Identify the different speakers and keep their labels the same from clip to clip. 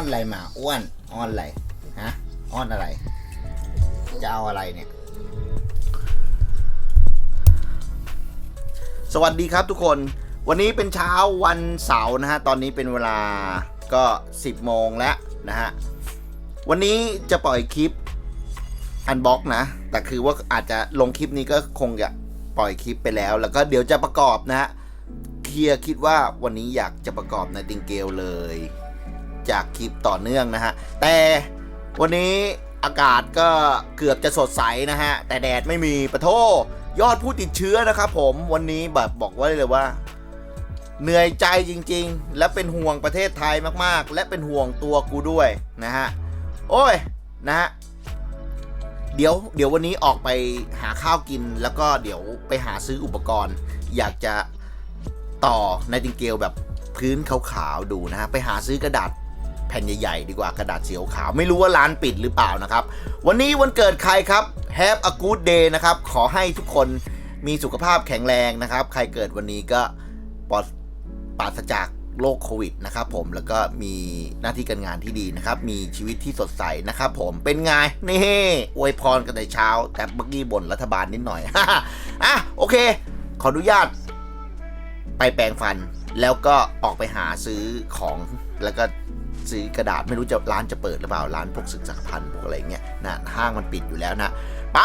Speaker 1: อนอะไรมาอ้วนอ้อนอะไรฮะอ้อนอะไร จะเอาอะไรเนี่ย สวัสดีครับทุกคน วันนี้เป็นเช้าวันเสาร์นะฮะ ตอนนี้เป็นเวลาก็ 10 โมงแล้วนะฮะ วันนี้จะปล่อยคลิปอันบ็อกนะ แต่คือว่าอาจจะลงคลิปนี้ก็คงจะปล่อยคลิปไปแล้ว แล้วก็เดี๋ยวจะประกอบนะฮะ เคลียร์คิดว่าวันนี้อยากจะประกอบในติงเกลเลย จากคลิปต่อเนื่องนะฮะ แต่วันนี้อากาศก็เกือบจะสดใสนะฮะ แต่แดดไม่มีปะโทยอดผู้ติดเชื้อนะครับผมวันนี้แบบบอกไว้เลยว่า เหนื่อยใจจริงๆ และเป็นห่วงประเทศไทยมากๆ และเป็นห่วงตัวกูด้วยนะฮะ โอ้ยนะฮะเดี๋ยวเดี๋ยววันนี้ออกไปหาข้าวกินแล้วก็เดี๋ยวไปหาซื้ออุปกรณ์ อยากจะต่อในติงเกลแบบพื้นขาวๆดูนะฮะ ไปหาซื้อกระดาษ แผ่นใหญ่ๆดีกว่ากระดาษสีขาวไม่รู้ว่าร้านปิดหรือเปล่านะครับ วันนี้วันเกิดใครครับ Have a good day นะครับ ขอให้ทุกคนมีสุขภาพแข็งแรงนะครับ ใครเกิดวันนี้ก็ปลอดปราศจากโรคโควิดนะครับผมแล้วก็มีหน้าที่การงานที่ดีนะครับ มีชีวิตที่สดใสนะครับผมเป็นไงนี่อวยพรกันในเช้า แต่เมื่อกี้บ่นรัฐบาลนิดหน่อยอะโอเค ขออนุญาต ไปแปรงฟัน แล้วก็ออกไปหาซื้อของแล้วก็ ซื้อกระดาษไม่รู้จะร้านจะเปิดหรือเปล่าร้านพวกศึกษาพันธ์พวกอะไรเงี้ยนะห้างมันปิดอยู่แล้วนะไป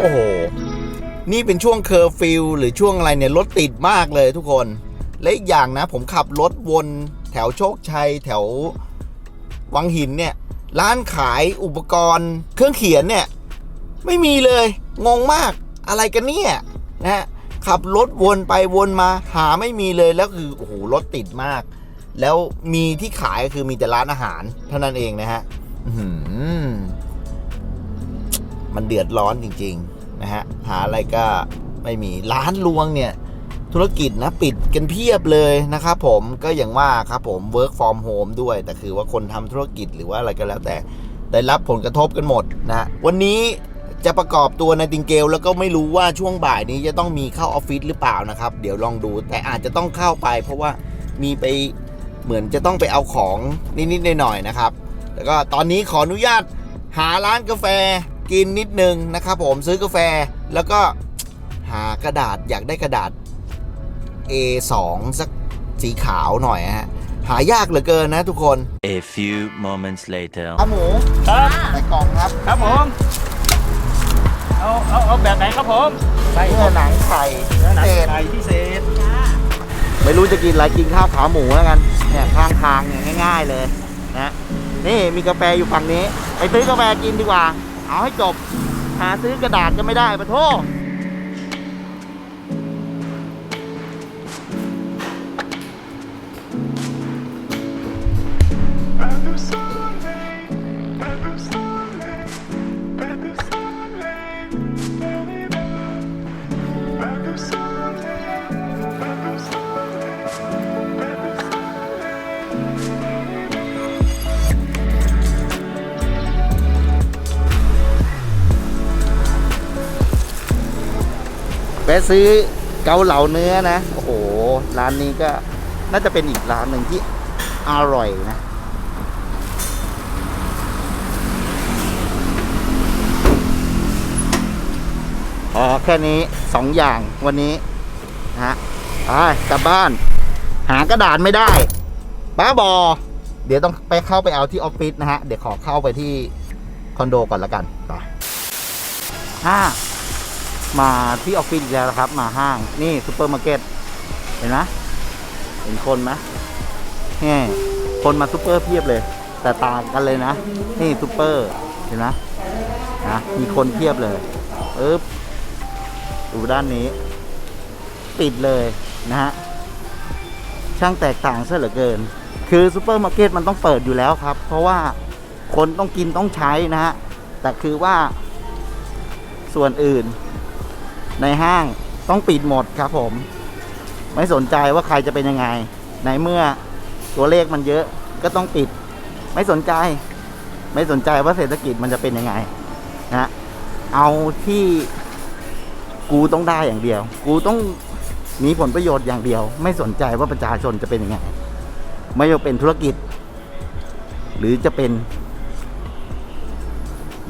Speaker 1: โอ้โห นี่เป็นช่วงเคอร์ฟิวหรือช่วงอะไรเนี่ย รถติดมากเลยทุกคน และอีกอย่างนะ ผมขับรถวนแถวโชคชัยแถว วังหินเนี่ยร้านขายอุปกรณ์ เครื่องเขียนเนี่ยไม่มีเลยงงมากอะไรกันเนี่ยนะฮะขับรถวนไปวนมาหาไม่มีเลยแล้วคือโอ้โหรถติดมาก แล้วมีที่ขายก็คือมีแต่ร้านอาหารเท่านั้นเองนะฮะมันเดือดร้อนจริง ๆ นะฮะหาอะไรก็ไม่มีร้านลวงเนี่ย ธุรกิจนะปิดกันเพียบเลยนะครับผมก็อย่างว่าครับผม work from home ด้วย แต่คือว่าคนทำธุรกิจหรือว่าอะไรก็แล้วแต่ได้รับผลกระทบกันหมดนะวันนี้จะประกอบตัวในติงเกลแล้วก็ไม่รู้ว่าช่วงบ่ายนี้จะต้องมีเข้าออฟฟิศหรือเปล่านะครับ เดี๋ยวลองดูแต่อาจจะต้องเข้าไป เพราะว่ามีไปเหมือนจะต้องไปเอาของนิดๆหน่อยๆนะครับ แล้วก็ตอนนี้ขออนุญาตหาร้านกาแฟกินนิดนึงนะครับผมซื้อกาแฟแล้วก็หากระดาษอยากได้กระดาษ A2 สักสีขาวหน่อยฮะ หายากเหลือเกินนะทุกคน
Speaker 2: A few moments later.
Speaker 1: ขาหมู
Speaker 3: ครับ
Speaker 1: ใส่กล่องครับ
Speaker 3: ครับผม เอาเอาเอาแบบไหนครับผมใส่
Speaker 1: เนื้อหนังไข่
Speaker 3: เนื้อหนัง
Speaker 1: เศษ
Speaker 3: ไก่พิเศษ
Speaker 1: ไม่รู้จะกินอะไรกินข้าวขาหมูแล้วกันเนี่ยข้างทางเนี่ยง่าย ๆเลยนะนี่มีกาแฟอยู่ฝั่งนี้ ไปซื้อกาแฟกินดีกว่า เอาให้จบ หาซื้อกระดาษก็ไม่ได้ปะโทษ แวะซื้อเกาเหลาเนื้อนะ โอ้โห ร้านนี้ก็น่าจะเป็นอีกร้านหนึ่งที่อร่อยนะพอแค่นี้สองอย่างวันนี้ฮะไปกลับบ้าน หากระดาษไม่ได้บ้าบอ เดี๋ยวต้องไปเข้าไปเอาที่ออฟฟิศนะฮะ เดี๋ยวขอเข้าไปที่คอนโดก่อนละกัน ไปห้า มาที่ออฟฟิศอีกแล้วนะครับ มาห้างนี่ซูเปอร์มาร์เก็ตเห็นไหมเห็นคนไหมนี่คนมาซูเปอร์เพียบเลย แต่ต่างกันเลยนะ นี่ซูเปอร์เห็นไหมนะมีคนเพียบเลยเอ๊บดูด้านนี้ ปิดเลยนะฮะช่างแตกต่างซะเหลือเกิน คือซูเปอร์มาร์เก็ตมันต้องเปิดอยู่แล้วครับ เพราะว่าคนต้องกินต้องใช้นะฮะแต่คือว่าส่วนอื่น ในห้างต้องปิดหมดครับผม ไม่สนใจว่าใครจะเป็นยังไง ในเมื่อตัวเลขมันเยอะก็ต้องปิด ไม่สนใจ
Speaker 4: ไม่สนใจว่าเศรษฐกิจมันจะเป็นยังไงนะเอาที่กูต้องได้อย่างเดียว กูต้องมีผลประโยชน์อย่างเดียว ไม่สนใจว่าประชาชนจะเป็นยังไง ไม่ว่าเป็นธุรกิจ หรือจะเป็น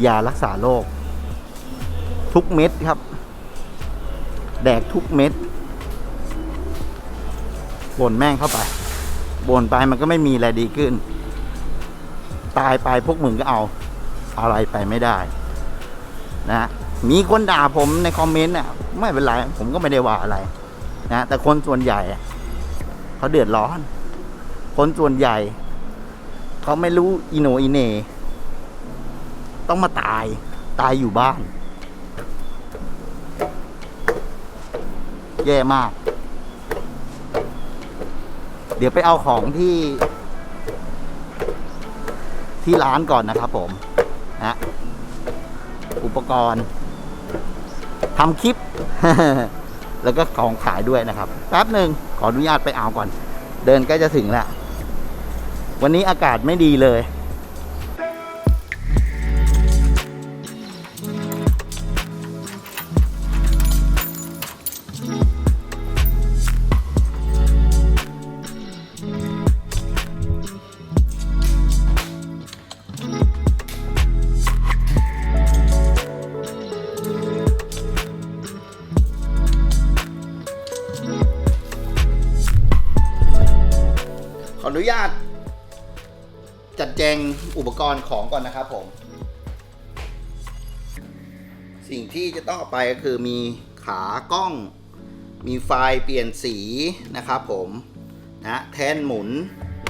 Speaker 4: ยารักษาโรคทุกเม็ดครับ แดกทุกเม็ดบ่นแม่งเข้าไปบ่นไปมันก็ไม่มีอะไรดีขึ้น ตายไปพวกมึงก็เอาอะไรไปไม่ได้ นะมีคนด่าผมในคอมเมนต์น่ะ ไม่เป็นไร ผมก็ไม่ได้ว่าอะไร นะแต่คนส่วนใหญ่เขาเดือดร้อน คนส่วนใหญ่ เขาไม่รู้อีโนอีเน ต้องมาตายตายอยู่บ้าน แย่มาก เดี๋ยวไปเอาของที่ ที่ร้านก่อนนะครับผมนะอุปกรณ์ทำคลิป แล้วก็ของขายด้วยนะครับ แป๊บหนึ่งขออนุญาตไปเอาก่อน เดินใกล้จะถึงแล้ว วันนี้อากาศไม่ดีเลย
Speaker 1: อุปกรณ์ของก่อนนะครับผม สิ่งที่จะต้องเอาไปก็คือมีขากล้อง มีไฟล์เปลี่ยนสีนะครับผมนะแท่นหมุน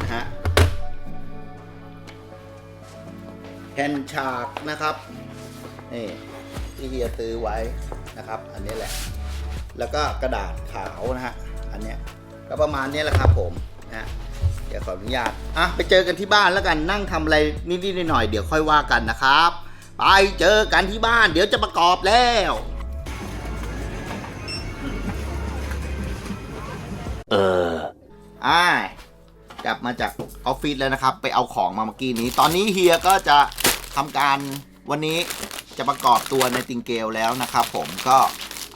Speaker 1: นะฮะแท่นฉากนะครับนี่ที่เฮียซื้อไว้นะครับ อันนี้แหละ แล้วก็กระดาษขาวนะฮะอันเนี้ยก็ประมาณนี้แหละครับผมนะ เดี๋ยวขออนุญาตอะไปเจอกันที่บ้านแล้วกันนั่งทำอะไรนิดๆหน่อยๆเดี๋ยวค่อยว่ากันนะครับ ไปเจอกันที่บ้าน เดี๋ยวจะประกอบแล้ว
Speaker 2: Uh.
Speaker 1: อ่ากลับมาจากออฟฟิศแล้วนะครับ ไปเอาของมาเมื่อกี้นี้ ตอนนี้เฮียก็จะทำการวันนี้จะประกอบตัวในติงเกลแล้วนะครับ ผมก็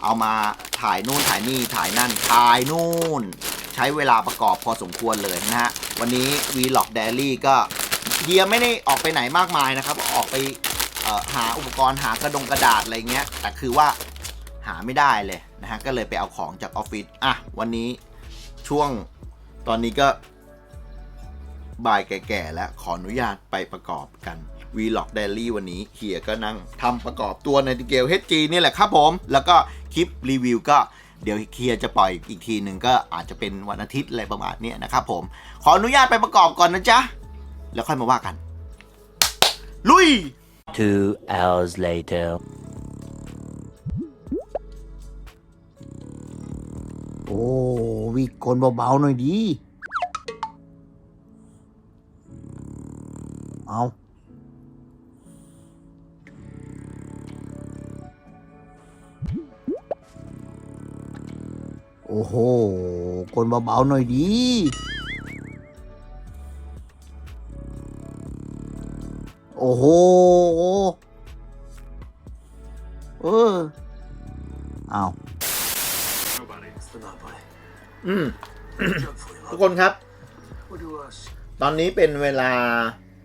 Speaker 1: เอามาถ่ายนู่นถ่ายนี่ถ่ายนั่นถ่ายนู่น ใช้เวลาประกอบพอสมควรเลยนะฮะ วันนี้ Vlog Daily ก็เฮียไม่ได้ออกไปไหนมากมายนะครับ ออกไปหาอุปกรณ์หากระดงกระดาษอะไรเงี้ย แต่คือว่าหาไม่ได้เลยนะฮะ ก็เลยไปเอาของจากออฟฟิศ อะ วันนี้ช่วงตอนนี้ก็บ่ายแก่ๆแล้วขออนุญาตไปประกอบกัน Vlog Daily วันนี้เฮียก็นั่งทำประกอบตัวในติเกล HG นี่แหละครับผม แล้วก็คลิปรีวิวก็ เดี๋ยวเฮียจะปล่อยอีกทีหนึ่งก็อาจจะเป็นวันอาทิตย์อะไรประมาณเนี้ยนะครับผม ขออนุญาตไปประกอบก่อนนะจ๊ะ แล้วค่อยมาว่ากัน ลุย
Speaker 2: Two hours later.
Speaker 4: โอ้วิกลเบาๆหน่อยดี เอา โอ้โหกลเบาๆหน่อยดีโอ้โห เออเอา
Speaker 1: อืม ทุกคนครับ ตอนนี้เป็นเวลา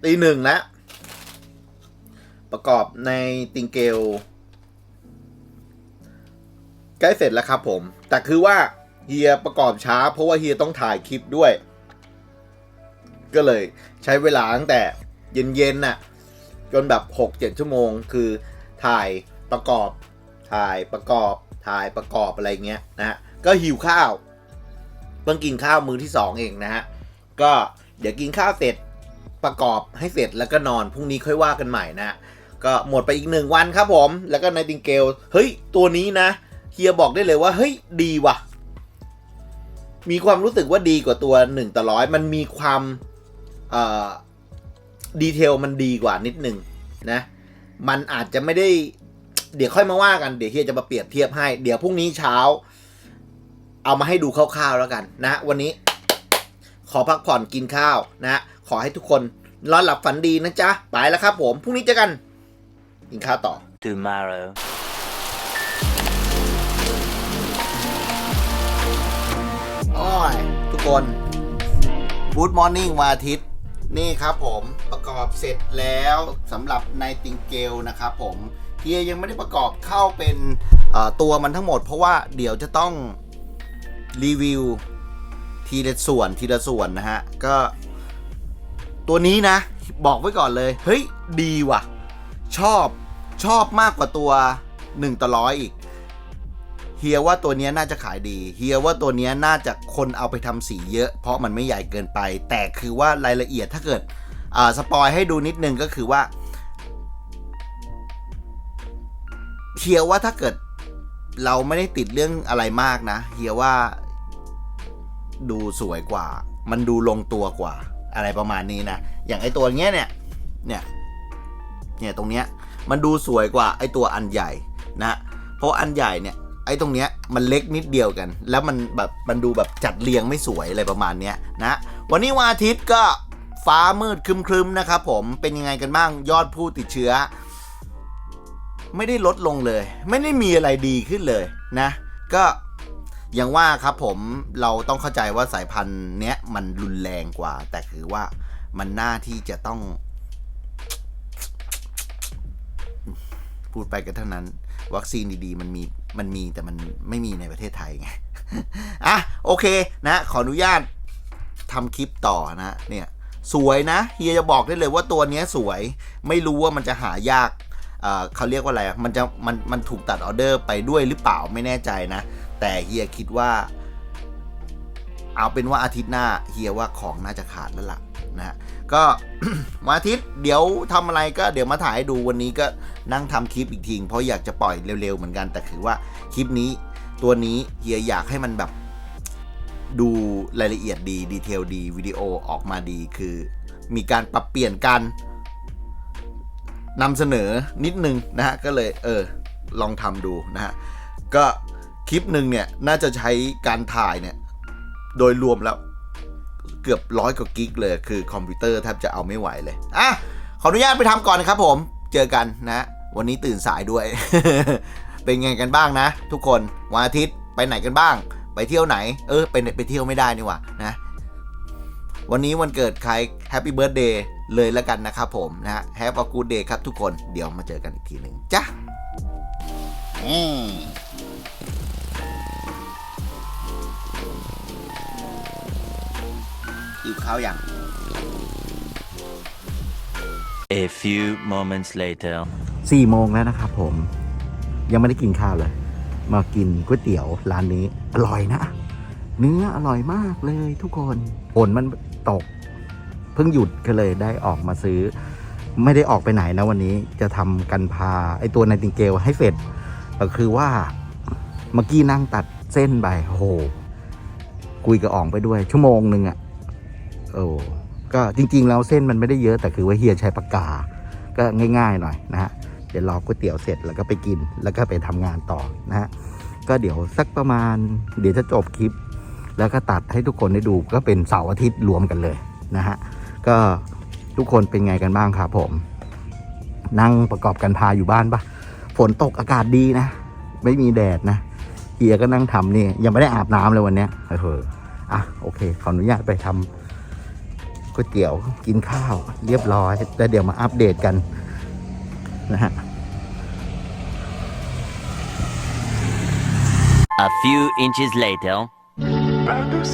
Speaker 1: ตีหนึ่งแล้ว ประกอบในติงเกล ใกล้เสร็จแล้วครับผม แต่คือว่าเฮียประกอบช้า เพราะว่าเฮียต้องถ่ายคลิปด้วย ก็เลยใช้เวลาตั้งแต่เย็นๆน่ะ จนแบบหกเจ็ดชั่วโมง คือถ่ายประกอบ ถ่ายประกอบ ถ่ายประกอบอะไรเงี้ยนะฮะ ก็หิวข้าว เพิ่งกินข้าวมื้อที่สองเองนะฮะ ก็เดี๋ยวกินข้าวเสร็จประกอบให้เสร็จแล้วก็นอนพรุ่งนี้ค่อยว่ากันใหม่นะ ก็หมดไปอีกหนึ่งวันครับผม แล้วก็ในติงเกลเฮ้ยตัวนี้นะ เฮียบอกได้เลยว่า เฮ้ย ดีว่ะ มีความรู้สึกว่าดีกว่าตัวหนึ่งต่อร้อยมันมีความดีเทลมันดีกว่านิดนึงนะ มันอาจจะไม่ได้ เดี๋ยวค่อยมาว่ากัน เดี๋ยวเฮียจะมาเปรียบเทียบให้ เดี๋ยวพรุ่งนี้เช้า เอามาให้ดูคร่าวๆแล้วกันนะ วันนี้ ขอพักผ่อนกินข้าวนะ ขอให้ทุกคนนอนหลับฝันดีนะจ๊ะ ไปแล้วครับผม พรุ่งนี้เจอกัน กินข้าวต่อ
Speaker 2: Tomorrow.
Speaker 1: คน Good Morning วันอาทิตย์ นี่ครับผมประกอบเสร็จแล้วสำหรับในติงเกลนะครับผมเฮียยังไม่ได้ประกอบเข้าเป็นตัวมันทั้งหมด เพราะว่าเดี๋ยวจะต้องรีวิวทีละส่วนทีละส่วนนะฮะ ก็ตัวนี้นะ บอกไว้ก่อนเลย เฮ้ย ดีว่ะ ชอบชอบมากกว่าตัว 1 ต่อร้อยอีก เฮียว่าตัวนี้น่าจะขายดี เฮียว่าตัวนี้น่าจะคนเอาไปทำสีเยอะ เพราะมันไม่ใหญ่เกินไป แต่คือว่ารายละเอียดถ้าเกิดสปอยให้ดูนิดนึงก็คือว่าเฮียว่าถ้าเกิดเราไม่ได้ติดเรื่องอะไรมากนะเฮียว่าดูสวยกว่า มันดูลงตัวกว่า อะไรประมาณนี้นะ อย่างไอตัวเนี้ยเนี่ย เนี่ย เนี่ยตรงเนี้ย มันดูสวยกว่าไอตัวอันใหญ่นะ เพราะอันใหญ่เนี่ย ไอ้ตรงเนี้ยมันเล็กนิดเดียวกัน แล้วมันแบบมันดูแบบจัดเรียงไม่สวยอะไรประมาณเนี้ยนะวันนี้วันอาทิตย์ก็ฟ้ามืดครึมๆนะครับผมเป็นยังไงกันบ้างยอดผู้ติดเชื้อ ไม่ได้ลดลงเลย ไม่ได้มีอะไรดีขึ้นเลยนะ ก็อย่างว่าครับผมเราต้องเข้าใจว่าสายพันธุ์เนี้ยมันรุนแรงกว่า แต่คือว่ามันหน่าที่จะต้อง พูดไปก็เท่านั้น วัคซีนดีๆ มันมี มันมีแต่มันไม่มีในประเทศไทยไงอะโอเคนะ ขออนุญาตทำคลิปต่อนะเนี่ยสวยนะเฮียจะบอกได้เลยว่าตัวเนี้ยสวยไม่รู้ว่ามันจะหายากเขาเรียกว่าอะไรมันจะมันมันถูกตัดออเดอร์ไปด้วยหรือเปล่าไม่แน่ใจนะ แต่เฮียคิดว่า เอาเป็นว่าอาทิตย์หน้าเฮียว่าของน่าจะขาดแล้วล่ะ นะฮะก็วันอาทิตย์เดี๋ยวทำอะไรก็เดี๋ยวมาถ่ายให้ดูวันนี้ก็นั่งทำคลิปอีกทีเพราะอยากจะปล่อยเร็วๆเหมือนกันแต่คือว่าคลิปนี้ตัวนี้เฮียอยากให้มันแบบดูรายละเอียดดีดีเทลดีวิดีโอออกมาดีคือ มีการปรับเปลี่ยนกันนำเสนอนิดนึงนะฮะก็เลยเออลองทำดูนะฮะก็คลิปหนึ่งเนี่ยน่าจะใช้การถ่ายเนี่ยโดยรวมแล้ว เกือบร้อยกว่ากิกเลย คือคอมพิวเตอร์แทบจะเอาไม่ไหวเลย อะ ขออนุญาตไปทำก่อนนะครับผม เจอกันนะ วันนี้ตื่นสายด้วย เป็นไงกันบ้างนะ ทุกคน วันอาทิตย์ไปไหนกันบ้าง ไปเที่ยวไหน เออ ไปไปเที่ยวไม่ได้นี่หว่านะ วันนี้วันเกิดใครแฮปปี้เบิร์ดเดย์เลยแล้วกันนะครับผมนะฮะแฮปปี้กูดเดย์ครับทุกคน เดี๋ยวมาเจอกันอีกทีหนึ่งจ้ะอื มหิวข้าวยัง
Speaker 2: A few moments later.
Speaker 4: สี่โมงแล้วนะครับผม ยังไม่ได้กินข้าวเลย มากินก๋วยเตี๋ยวร้านนี้ อร่อยนะ เนื้ออร่อยมากเลยทุกคนฝนมันตก เพิ่งหยุดก็เลยได้ออกมาซื้อ ไม่ได้ออกไปไหนนะวันนี้จะทำกันพา ไอตัวไนติงเกลให้เสร็จก็คือว่าเมื่อกี้นั่งตัดเส้นไปโอ้โหคุยกับอ่องไปด้วยชั่วโมงหนึ่งอะ่ะ โอ้ก็จริง ๆ แล้วเส้นมันไม่ได้เยอะแต่คือว่าเฮียใช้ปากกา ก็ง่าย ๆ หน่อยนะฮะเดี๋ยวรอก๋วยเตี๋ยวเสร็จแล้วก็ไปกินแล้วก็ไปทำงานต่อนะฮะก็เดี๋ยวสักประมาณ เดี๋ยวจะจบคลิป แล้วก็ตัดให้ทุกคนได้ดูก็เป็นเสาร์อาทิตย์รวมกันเลยนะฮะก็ทุกคนเป็นไงกันบ้างครับผม นั่งประกอบกันพาอยู่บ้านปะฝนตกอากาศดีนะ ไม่มีแดดนะเฮียก็นั่งทำนี่ยังไม่ได้อาบน้ำเลยวันนี้ยเอออะโอเคขออนุญาตไปทำ ก๋วยเตี๋ยวกินข้าวเรียบร้อย แล้วเดี๋ยวมาอัปเดตกันนะฮะ
Speaker 2: A few inches later.
Speaker 5: Pas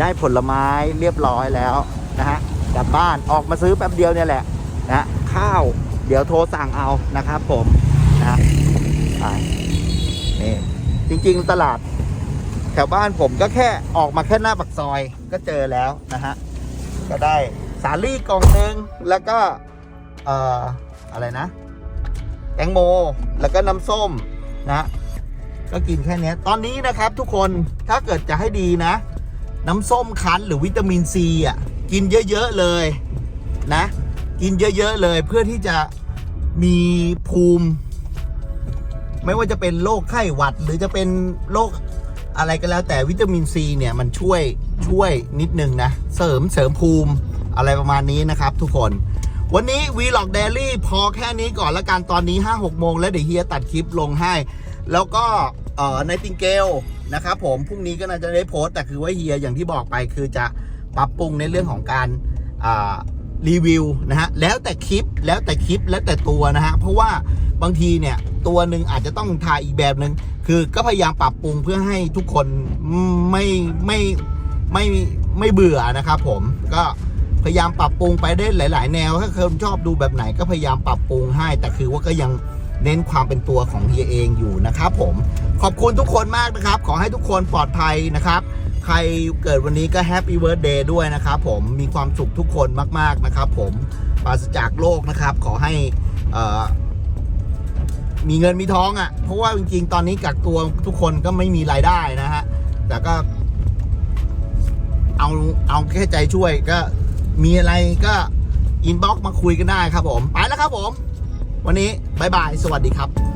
Speaker 5: ได้
Speaker 1: ผลไม้เรียบร้อยแล้วนะฮะกลับบ้านออกมาซื้อแป๊บเดียวเนี่ยแหละนะข้าวเดี๋ยวโทรสั่งเอานะครับผมนะไปนี่จริงๆตลาด แถวบ้านผมก็แค่ออกมาแค่หน้าปากซอยก็เจอแล้วนะฮะก็ได้สาลี่กล่องหนึ่งแล้วก็เอ่ออะไรนะ แตงโมแล้วก็น้ำส้มนะ ก็กินแค่นี้ตอนนี้นะครับทุกคนถ้าเกิดจะให้ดีนะ น้ำส้มคั้นหรือวิตามินซีอะกินเยอะๆเลยนะ กินเยอะๆเลยเพื่อที่จะมีภูมิ ไม่ว่าจะเป็นโรคไข้หวัด หรือจะเป็นโรคอะไรก็แล้ว แต่วิตามินซีเนี่ยมันช่วยช่วยนิดนึงนะ เสริมเสริมภูมิอะไรประมาณนี้นะครับทุกคนวันนี้วีล็อกเดลี่พอแค่นี้ก่อนละกันตอนนี้ 5 6 โมงแล้วเดี๋ยวเฮียตัดคลิปลงให้ แล้วก็เออในติงเกล นะครับผมพรุ่งนี้ก็น่าจะได้โพสต์แต่คือว่าเฮียอย่างที่บอกไปคือจะปรับปรุงในเรื่องของการรีวิวนะฮะแล้วแต่คลิปแล้วแต่คลิปแล้วแต่ตัวนะฮะเพราะว่าบางทีเนี่ยตัวหนึ่งอาจจะต้องถ่ายอีกแบบหนึ่งคือก็พยายามปรับปรุงเพื่อให้ทุกคนไม่ไม่ไม่ไม่ไม่เบื่อนะครับผมก็พยายามปรับปรุงไปได้หลาย ๆ แนวถ้าคนชอบดูแบบไหนก็พยายามปรับปรุงให้ แต่คือว่าก็ยังเน้นความเป็นตัวของเฮียเองอยู่นะครับผม ขอบคุณทุกคนมากนะครับ ขอให้ทุกคนปลอดภัยนะครับ ใครเกิดวันนี้ก็แฮปปี้เบิร์ดเดย์ด้วยนะครับผมมีความสุขทุกคนมาก ๆนะครับ ผมปราศจากโรคนะครับ ขอให้เอ่อมีเงินมีท้องอะ่ะ เพราะว่าจริงๆ ตอนนี้กักตัวทุกคนก็ไม่มีรายได้นะฮะ แต่ก็ เอาเอาแค่ใจช่วยก็มีอะไรก็อินบ็อกมาคุยกันได้ครับผม ไปแล้วครับผม วันนี้บายบาย สวัสดีครับ